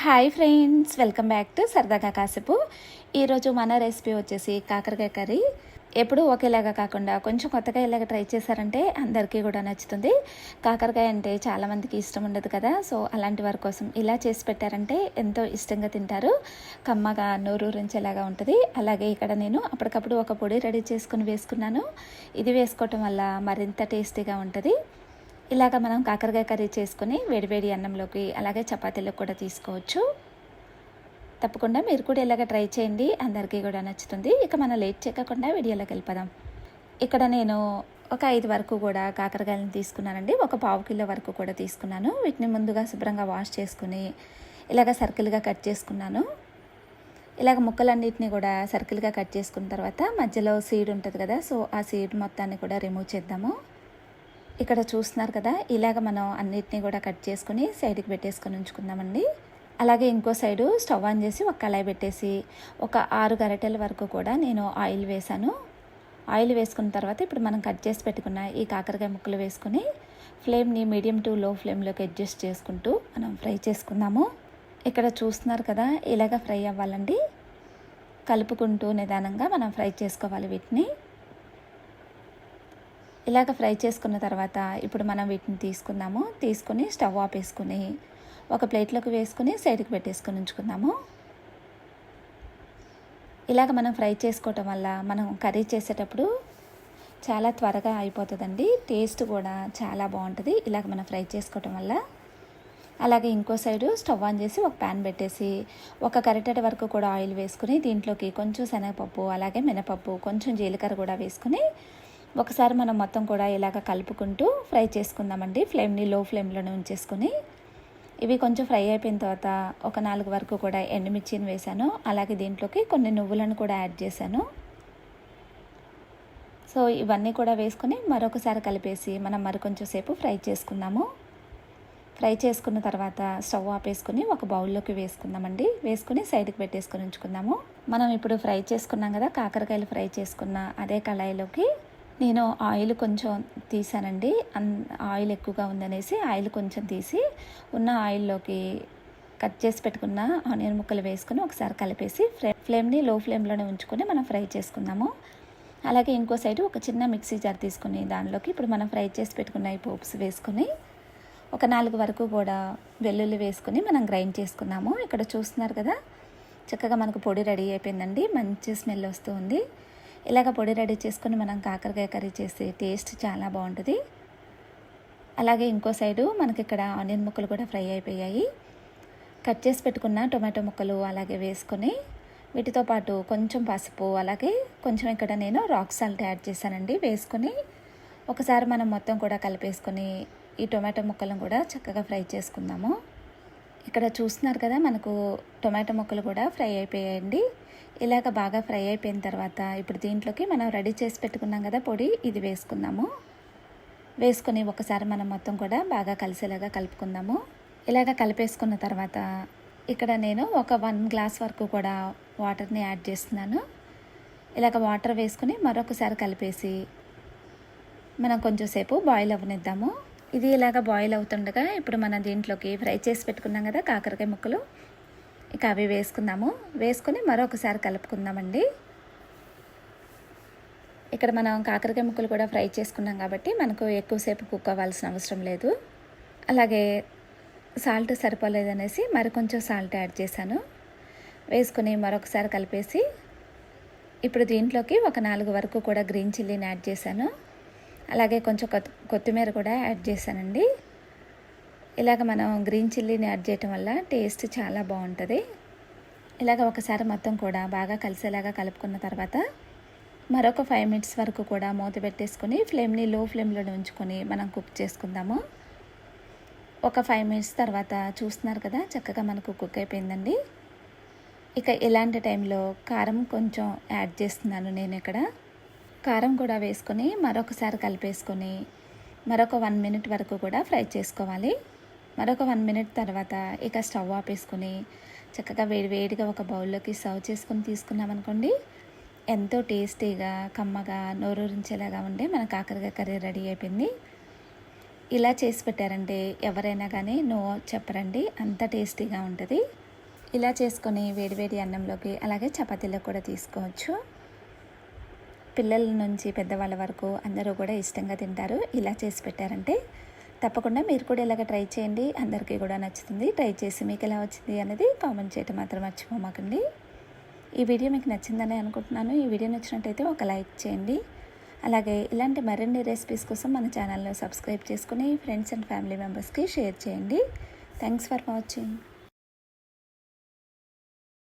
Hi friends welcome back to సరదాగా కాసేపు ఈరోజు మన రెసిపీ వచ్చేసి కాకరకాయ కర్రీ. ఎప్పుడు ఒకేలాగా కాకుండా కొంచెం కొత్తగా ఇలాగ ట్రై చేశారంటే అందరికీ కూడా నచ్చుతుంది. కాకరకాయ అంటే చాలామందికి ఇష్టం ఉండదు కదా. సో అలాంటి వారి కోసం ఇలా చేసి పెట్టారంటే ఎంతో ఇష్టంగా తింటారు. కమ్మగా నోరూరించేలాగా ఉంటుంది. అలాగే ఇక్కడ నేను అప్పటికప్పుడు ఒక పొడి రెడీ చేసుకుని వేసుకున్నాను. ఇది వేసుకోవటం వల్ల మరింత టేస్టీగా ఉంటుంది. ఇలాగ మనం కాకరకాయ కర్రీ చేసుకుని వేడివేడి అన్నంలోకి అలాగే చపాతీలకు కూడా తీసుకోవచ్చు. తప్పకుండా మీరు కూడా ఇలాగ ట్రై చేయండి. అందరికీ కూడా నచ్చుతుంది. ఇక మనం లేట్ చేయకుండా వీడియోలోకి వెళ్ళిపోదాం. ఇక్కడ నేను ఒక ఐదు వరకు కూడా కాకరకాయలను తీసుకున్నానండి. ఒక పావు కిలో వరకు కూడా తీసుకున్నాను. వీటిని ముందుగా శుభ్రంగా వాష్ చేసుకుని ఇలాగ సర్కిల్గా కట్ చేసుకున్నాను. ఇలాగ ముక్కలన్నిటిని కూడా సర్కిల్గా కట్ చేసుకున్న తర్వాత మధ్యలో సీడ్ ఉంటుంది కదా సో ఆ సీడ్ మొత్తాన్ని కూడా రిమూవ్ చేద్దాము. ఇక్కడ చూస్తున్నారు కదా ఇలాగ మనం అన్నిటినీ కూడా కట్ చేసుకుని సైడ్కి పెట్టేసుకొని ఉంచుకుందామండి. అలాగే ఇంకో సైడు స్టవ్ ఆన్ చేసి ఒక కళాయి పెట్టేసి ఒక ఆరు గరిటెల వరకు కూడా నేను ఆయిల్ వేసాను ఆయిల్ వేసుకున్న తర్వాత ఇప్పుడు మనం కట్ చేసి పెట్టుకున్న ఈ కాకరకాయ ముక్కలు వేసుకుని ఫ్లేమ్ని మీడియం టు లో ఫ్లేమ్లోకి అడ్జస్ట్ చేసుకుంటూ మనం ఫ్రై చేసుకుందాము. ఇక్కడ చూస్తున్నారు కదా ఇలాగ ఫ్రై అవ్వాలండి. కలుపుకుంటూ నిదానంగా మనం ఫ్రై చేసుకోవాలి వీటిని. ఇలాగ ఫ్రై చేసుకున్న తర్వాత ఇప్పుడు మనం వీటిని తీసుకుందాము. తీసుకుని స్టవ్ ఆపేసుకుని ఒక ప్లేట్లోకి వేసుకుని సైడ్కి పెట్టేసుకుని ఉంచుకుందాము. ఇలాగ మనం ఫ్రై చేసుకోవటం వల్ల మనం కర్రీ చేసేటప్పుడు చాలా త్వరగా అయిపోతుందండి. టేస్ట్ కూడా చాలా బాగుంటుంది. ఇలాగ మనం ఫ్రై చేసుకోవటం వల్ల. అలాగే ఇంకో సైడు స్టవ్ ఆన్ చేసి ఒక ప్యాన్ పెట్టేసి ఒక కరిటెడ్ వరకు కూడా ఆయిల్ వేసుకుని దీంట్లోకి కొంచెం శనగపప్పు అలాగే మినపప్పు కొంచెం జీలకర్ర కూడా వేసుకుని ఒకసారి మనం మొత్తం కూడా ఇలాగ కలుపుకుంటూ ఫ్రై చేసుకుందామండి. ఫ్లేమ్ని లో ఫ్లేమ్లోనే ఉంచేసుకుని. ఇవి కొంచెం ఫ్రై అయిపోయిన తర్వాత ఒక నాలుగు వరకు కూడా ఎండుమిర్చిని వేశాను. అలాగే దీంట్లోకి కొన్ని నువ్వులను కూడా యాడ్ చేశాను. సో ఇవన్నీ కూడా వేసుకొని మరొకసారి కలిపేసి మనం మరికొంచెం సేపు ఫ్రై చేసుకుందాము. ఫ్రై చేసుకున్న తర్వాత స్టవ్ ఆపేసుకుని ఒక బౌల్లోకి వేసుకుందామండి. వేసుకుని సైడ్కి పెట్టేసుకొని ఉంచుకుందాము. మనం ఇప్పుడు ఫ్రై చేసుకున్నాం కదా కాకరకాయలు ఫ్రై చేసుకున్న అదే కళాయిలోకి నేను ఆయిల్ కొంచెం తీసానండి. అన్ ఆయిల్ ఎక్కువగా ఉందనేసి ఆయిల్ కొంచెం తీసి ఉన్న ఆయిల్లోకి కట్ చేసి పెట్టుకున్న ఆనియన్ ముక్కలు వేసుకుని ఒకసారి కలిపేసి ఫ్లే ఫ్లేమ్ని లో ఫ్లేమ్లోనే ఉంచుకొని మనం ఫ్రై చేసుకుందాము. అలాగే ఇంకో సైడు ఒక చిన్న మిక్సీ జార్ తీసుకుని దానిలోకి ఇప్పుడు మనం ఫ్రై చేసి పెట్టుకున్న ఈ పోప్స్ వేసుకుని ఒక నాలుగు వరకు కూడా వెల్లుల్లి వేసుకుని మనం గ్రైండ్ చేసుకుందాము. ఇక్కడ చూస్తున్నారు కదా చక్కగా మనకు పొడి రెడీ అయిపోయిందండి. మంచి స్మెల్ వస్తుంది ఇలాగ పొడి రెడీ చేసుకొని మనం కాకరకాయ కర్రీ చేస్తే టేస్ట్ చాలా బాగుంటుంది. అలాగే ఇంకో సైడు మనకి ఇక్కడ ఆనియన్ ముక్కలు కూడా ఫ్రై అయిపోయాయి. కట్ చేసి పెట్టుకున్న టొమాటో ముక్కలు అలాగే వేసుకొని వీటితో పాటు కొంచెం పసుపు అలాగే కొంచెం ఇక్కడ నేను రాక్ సాల్ట్ యాడ్ చేశానండి. వేసుకొని ఒకసారి మనం మొత్తం కూడా కలిపేసుకొని ఈ టొమాటో ముక్కలను కూడా చక్కగా ఫ్రై చేసుకుందాము. ఇక్కడ చూస్తున్నారు కదా మనకు టొమాటో ముక్కలు కూడా ఫ్రై అయిపోయాయండి. ఇలాగ బాగా ఫ్రై అయిపోయిన తర్వాత ఇప్పుడు దీంట్లోకి మనం రెడీ చేసి పెట్టుకున్నాం కదా పొడి ఇది వేసుకుందాము. వేసుకొని ఒకసారి మనం మొత్తం కూడా బాగా కలిసేలాగా కలుపుకుందాము. ఇలాగ కలిపేసుకున్న తర్వాత ఇక్కడ నేను ఒక వన్ గ్లాస్ వరకు కూడా వాటర్ని యాడ్ చేస్తున్నాను. ఇలాగ వాటర్ వేసుకుని మరొకసారి కలిపేసి మనం కొంచెం సేపు బాయిల్ అవ్వనిద్దాము. ఇది ఇలాగ బాయిల్ అవుతుండగా ఇప్పుడు మనం దీంట్లోకి ఫ్రై చేసి పెట్టుకున్నాం కదా కాకరకాయ ముక్కలు. ఇక అవి వేసుకుందాము. వేసుకొని మరొకసారి కలుపుకుందామండి. ఇక్కడ మనం కాకరకాయ ముక్కలు కూడా ఫ్రై చేసుకున్నాం కాబట్టి మనకు ఎక్కువసేపు కుక్ అవ్వాల్సిన అవసరం లేదు. అలాగే సాల్ట్ సరిపోలేదనేసి మరి కొంచెం సాల్ట్ యాడ్ చేశాను. వేసుకుని మరొకసారి కలిపేసి ఇప్పుడు దీంట్లోకి ఒక నాలుగు వరకు కూడా గ్రీన్ చిల్లీని యాడ్ చేశాను. అలాగే కొంచెం కొత్తిమీర కూడా యాడ్ చేశానండి. ఇలాగ మనం గ్రీన్ చిల్లీని యాడ్ చేయటం వల్ల టేస్ట్ చాలా బాగుంటుంది. ఇలాగ ఒకసారి మొత్తం కూడా బాగా కలిసేలాగా కలుపుకున్న తర్వాత మరొక ఫైవ్ మినిట్స్ వరకు కూడా మూత పెట్టేసుకొని ఫ్లేమ్ని లో ఫ్లేమ్లో ఉంచుకొని మనం కుక్ చేసుకుందాము. ఒక ఫైవ్ మినిట్స్ తర్వాత చూస్తున్నారు కదా చక్కగా మనకు కుక్ అయిపోయిందండి. ఇక ఇలాంటి టైంలో కారం కొంచెం యాడ్ చేస్తున్నాను నేను ఇక్కడ. కారం కూడా వేసుకొని మరొకసారి కలిపేసుకొని మరొక వన్ మినిట్ వరకు కూడా ఫ్రై చేసుకోవాలి. మరొక వన్ మినిట్ తర్వాత ఇక స్టవ్ ఆపేసుకొని చక్కగా వేడి వేడిగా ఒక బౌల్లోకి సర్వ్ చేసుకొని తీసుకున్నామనుకోండి ఎంతో టేస్టీగా కమ్మగా నోరూరించేలాగా ఉండే మన కాకరకాయ కర్రీ రెడీ అయిపోయింది. ఇలా చేసి పెట్టారంటే ఎవరైనా కానీ నో చెప్పరండి అంత టేస్టీగా ఉంటుంది. ఇలా చేసుకొని వేడివేడి అన్నంలోకి అలాగే చపాతీలో కూడా తీసుకోవచ్చు. పిల్లల నుంచి పెద్దవాళ్ళ వరకు అందరూ కూడా ఇష్టంగా తింటారు. ఇలా చేసి పెట్టారంటే తప్పకుండా మీరు కూడా ఇలాగ ట్రై చేయండి. అందరికీ కూడా నచ్చుతుంది. ట్రై చేసి మీకు ఎలా వచ్చింది అనేది కామెంట్ చేయటం మాత్రం మర్చిపోమాకండి. ఈ వీడియో మీకు నచ్చిందని అనుకుంటున్నాను. ఈ వీడియో నచ్చినట్టయితే ఒక లైక్ చేయండి. అలాగే ఇలాంటి మరిన్ని రెసిపీస్ కోసం మన ఛానల్ని సబ్స్క్రైబ్ చేసుకుని ఫ్రెండ్స్ అండ్ ఫ్యామిలీ మెంబర్స్కి షేర్ చేయండి. Thanks for watching.